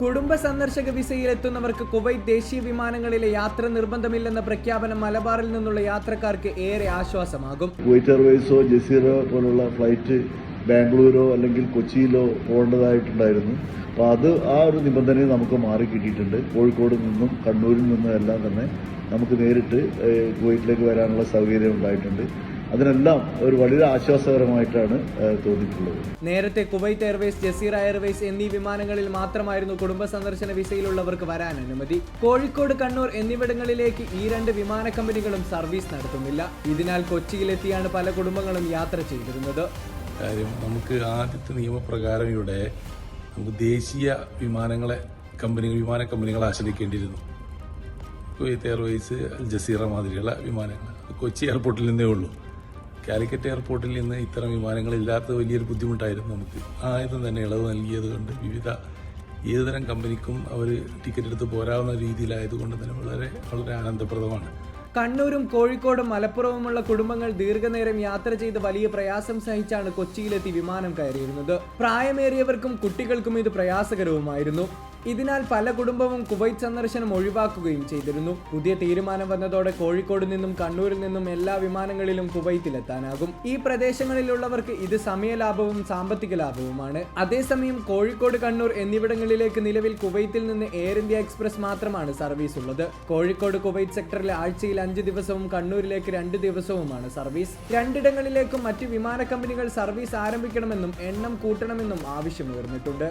കുടുംബ സന്ദർശക വിസയിൽ എത്തുന്നവർക്ക് കുവൈറ്റ് ദേശീയ വിമാനങ്ങളിലെ യാത്ര നിർബന്ധമില്ലെന്ന പ്രഖ്യാപനം മലബാറിൽ നിന്നുള്ള യാത്രക്കാർക്ക് ഏറെ ആശ്വാസമാകും. കുവൈറ്റ് എയർവേസോ ജസീറോ പോലുള്ള ഫ്ലൈറ്റ് ബാംഗ്ലൂരോ അല്ലെങ്കിൽ കൊച്ചിയിലോ പോകേണ്ടതായിട്ടുണ്ടായിരുന്നു. അപ്പോൾ അത് ആ ഒരു നിബന്ധനയെ നമുക്ക് മാറി കിട്ടിയിട്ടുണ്ട്. കോഴിക്കോട് നിന്നും കണ്ണൂരിൽ നിന്നും എല്ലാം തന്നെ നമുക്ക് നേരിട്ട് കുവൈറ്റിലേക്ക് വരാനുള്ള സൗകര്യം ഉണ്ടായിട്ടുണ്ട്. അതിനെല്ലാം ഒരു വളരെ ആശ്വാസകരമായിട്ടാണ് തോന്നിയിട്ടുള്ളത്. നേരത്തെ കുവൈറ്റ് എയർവേസ് ജസീറ എയർവേസ് എന്നീ വിമാനങ്ങളിൽ മാത്രമായിരുന്നു കുടുംബ സന്ദർശന വിസയിലുള്ളവർക്ക് വരാൻ അനുമതി. കോഴിക്കോട് കണ്ണൂർ എന്നിവിടങ്ങളിലേക്ക് ഈ രണ്ട് വിമാന കമ്പനികളും സർവീസ് നടത്തുന്നില്ല. ഇതിനാൽ കൊച്ചിയിലെത്തിയാണ് പല കുടുംബങ്ങളും യാത്ര ചെയ്തിരുന്നത്. കാര്യം നമുക്ക് ആദ്യത്തെ നിയമപ്രകാരം ഇവിടെ നമുക്ക് ദേശീയ വിമാനങ്ങളെ കമ്പനി വിമാന കമ്പനികളെ ആശ്രയിക്കേണ്ടിയിരുന്നു. കുവൈത്ത് എയർവേസ് അൽ ജസീറ മാതിരിയുള്ള വിമാനങ്ങൾ. കൊച്ചി എയർപോർട്ടിൽ നിന്നേ ഉള്ളൂ. കാലിക്കറ്റ് എയർപോർട്ടിൽ നിന്ന് ഇത്തരം വിമാനങ്ങൾ ഇല്ലാത്ത വലിയൊരു ബുദ്ധിമുട്ടായിരുന്നു നമുക്ക്. ആദ്യം തന്നെ ഇളവ് നൽകിയത് കൊണ്ട് വിവിധ ഏതുതരം കമ്പനിക്കും അവർ ടിക്കറ്റ് എടുത്ത് പോരാവുന്ന രീതിയിലായതുകൊണ്ട് തന്നെ വളരെ വളരെ ആനന്ദപ്രദമാണ്. കണ്ണൂരും കോഴിക്കോടും മലപ്പുറവുമുള്ള കുടുംബങ്ങൾ ദീർഘനേരം യാത്ര ചെയ്ത് വലിയ പ്രയാസം സഹിച്ചാണ് കൊച്ചിയിലെത്തി വിമാനം കയറിയിരുന്നത്. പ്രായമേറിയവർക്കും കുട്ടികൾക്കും ഇത് പ്രയാസകരവുമായിരുന്നു. ഇതിനാൽ പല കുടുംബവും കുവൈറ്റ് സന്ദർശനം ഒഴിവാക്കുകയും ചെയ്തിരുന്നു. പുതിയ തീരുമാനം വന്നതോടെ കോഴിക്കോട് നിന്നും കണ്ണൂരിൽ നിന്നും എല്ലാ വിമാനങ്ങളിലും കുവൈത്തിലെത്താനാകും ഈ പ്രദേശങ്ങളിലുള്ളവർക്ക് ഇത് സമയലാഭവും സാമ്പത്തിക ലാഭവുമാണ്. അതേസമയം കോഴിക്കോട് കണ്ണൂർ എന്നിവിടങ്ങളിലേക്ക് നിലവിൽ കുവൈത്തിൽ നിന്ന് എയർ ഇന്ത്യ എക്സ്പ്രസ് മാത്രമാണ് സർവീസ് ഉള്ളത് കോഴിക്കോട് കുവൈറ്റ് സെക്ടറിൽ ആഴ്ചയിൽ അഞ്ച് ദിവസവും കണ്ണൂരിലേക്ക് രണ്ട് ദിവസവുമാണ് സർവീസ്. രണ്ടിടങ്ങളിലേക്കും മറ്റ് വിമാന കമ്പനികൾ സർവീസ് ആരംഭിക്കണമെന്നും എണ്ണം കൂട്ടണമെന്നും ആവശ്യമുയർന്നിട്ടുണ്ട്.